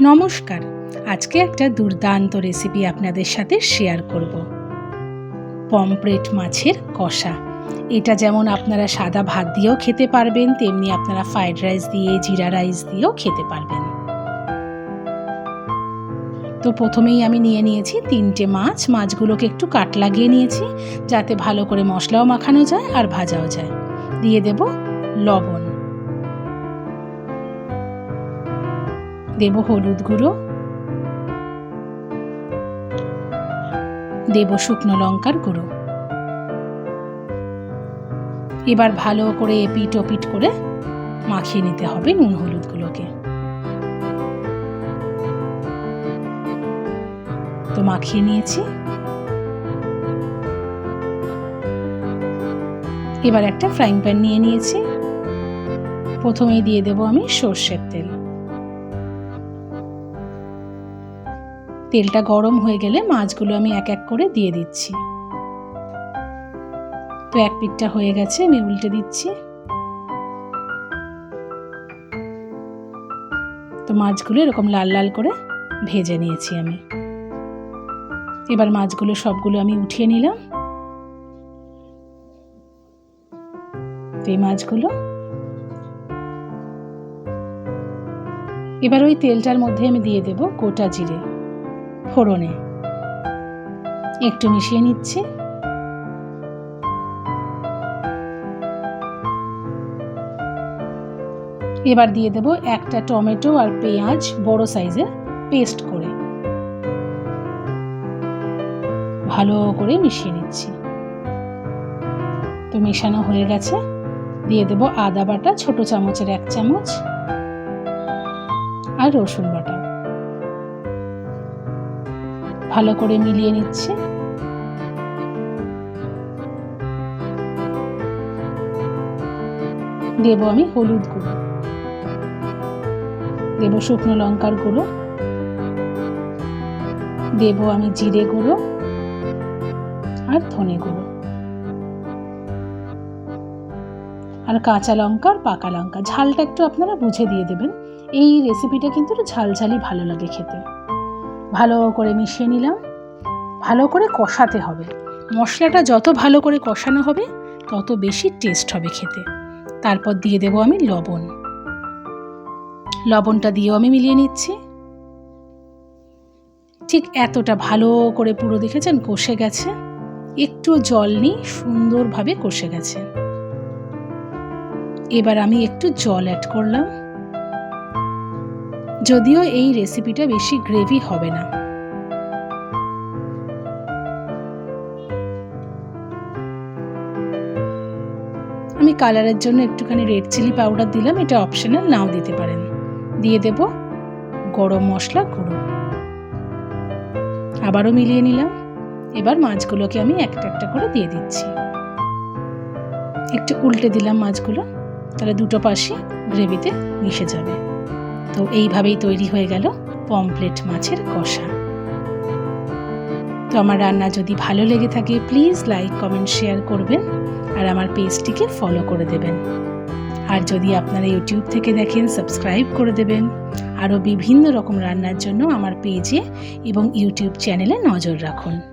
নমস্কার। আজকে একটা দুর্দান্ত রেসিপি আপনাদের সাথে শেয়ার করব। পমপ্লেট মাছের কষা। এটা যেমন আপনারা সাদা ভাত দিয়েও খেতে পারবেন, তেমনি আপনারা ফ্রাইড রাইস দিয়ে, জিরা রাইস দিয়েও খেতে পারবেন। তো প্রথমেই আমি নিয়ে নিয়েছি তিনটে মাছ। মাছগুলোকে একটু কাট লাগিয়ে নিয়েছি, যাতে ভালো করে মশলাও মাখানো যায় আর ভাজাও যায়। দিয়ে দেব লবণ। দেব হলুদ গুঁড়ো। দেব শুকনো লঙ্কার গুঁড়ো। এবার ভালো করে এপিট ওপিট করে মাখিয়ে নিতে হবে নুন হলুদগুলোকে তো মাখিয়ে নিয়েছি। এবার একটা ফ্রাইং প্যান নিয়ে নিয়েছি। প্রথমেই দিয়ে দেব আমি সর্ষের তেল। তেলটা গরম হয়ে গেলে মাছগুলো আমি এক এক করে দিয়ে দিচ্ছি। তো এক পিঠটা হয়ে গেছে, আমি উল্টে দিচ্ছি। তো মাছগুলো এরকম লাল লাল করে ভেজে নিয়েছি আমি। এবার মাছগুলো সবগুলো আমি উঠিয়ে নিলাম। এই মাছগুলো এবার ওই তেলটার মধ্যে আমি দিয়ে দেব গোটা জিরে। ফোড়নে। একটু মিশিয়ে নিচ্ছি। এবার দিয়ে দেব একটা টমেটো আর পেঁয়াজ বড় সাইজের পেস্ট করে। ভালো করে মিশিয়ে নিচ্ছি। তো মেশানো হয়ে গেছে। দিয়ে দেব আদা বাটা, ছোট চামচের এক চামচ, আর রসুন বাটা। ভালো করে মিলিয়ে নিচ্ছি। দেব আমি হলুদ গুঁড়ো। দেব শুকনো লঙ্কার গুঁড়ো। দেব আমি জিরে গুঁড়ো আর ধনে গুঁড়ো। আর কাঁচা লঙ্কা আর পাকা লঙ্কা। ঝালটা একটু আপনারা বুঝে দিয়ে দেবেন। এই রেসিপিটা কিন্তু একটু ঝালঝালি ভালো লাগে খেতে। ভালো করে মিশিয়ে নিলাম। ভালো করে কষাতে হবে। মশলাটা যত ভালো করে কষানো হবে, তত বেশি টেস্ট হবে খেতে। তারপর দিয়ে দেব আমি লবণ। লবণটা দিয়েও আমি মিলিয়ে নিচ্ছি। ঠিক এতটা ভালো করে পুরো দেখেছেন? কষে গেছে। একটু জল নিই সুন্দরভাবে কষে গেছে। এবার আমি একটু জল অ্যাড করলাম। যদিও এই রেসিপিটা বেশি গ্রেভি হবে না। আমি কালারের জন্য একটুখানি রেড চিলি পাউডার দিলাম, এটা অপশনাল নাও দিতে পারেন। দিয়ে দেব গরম মশলা গুঁড়ো। আবারও মিলিয়ে নিলাম। এবার মাছগুলোকে আমি একটা একটা করে দিয়ে দিচ্ছি। একটু উল্টে দিলাম মাছগুলো, তাহলে দুটো পাশে গ্রেভিতে মিশে যাবে। তো এইভাবেই তৈরি হয়ে গেল পমপ্লেট মাছের কষা। তো আমার রান্না যদি ভালো লেগে থাকে প্লিজ লাইক কমেন্ট শেয়ার করবেন আর আমার পেজটিকে ফলো করে দেবেন। আর যদি আপনারা ইউটিউব থেকে দেখেন সাবস্ক্রাইব করে দেবেন। আরও বিভিন্ন রকম রান্নার জন্য আমার পেজে এবং ইউটিউব চ্যানেলে নজর রাখুন।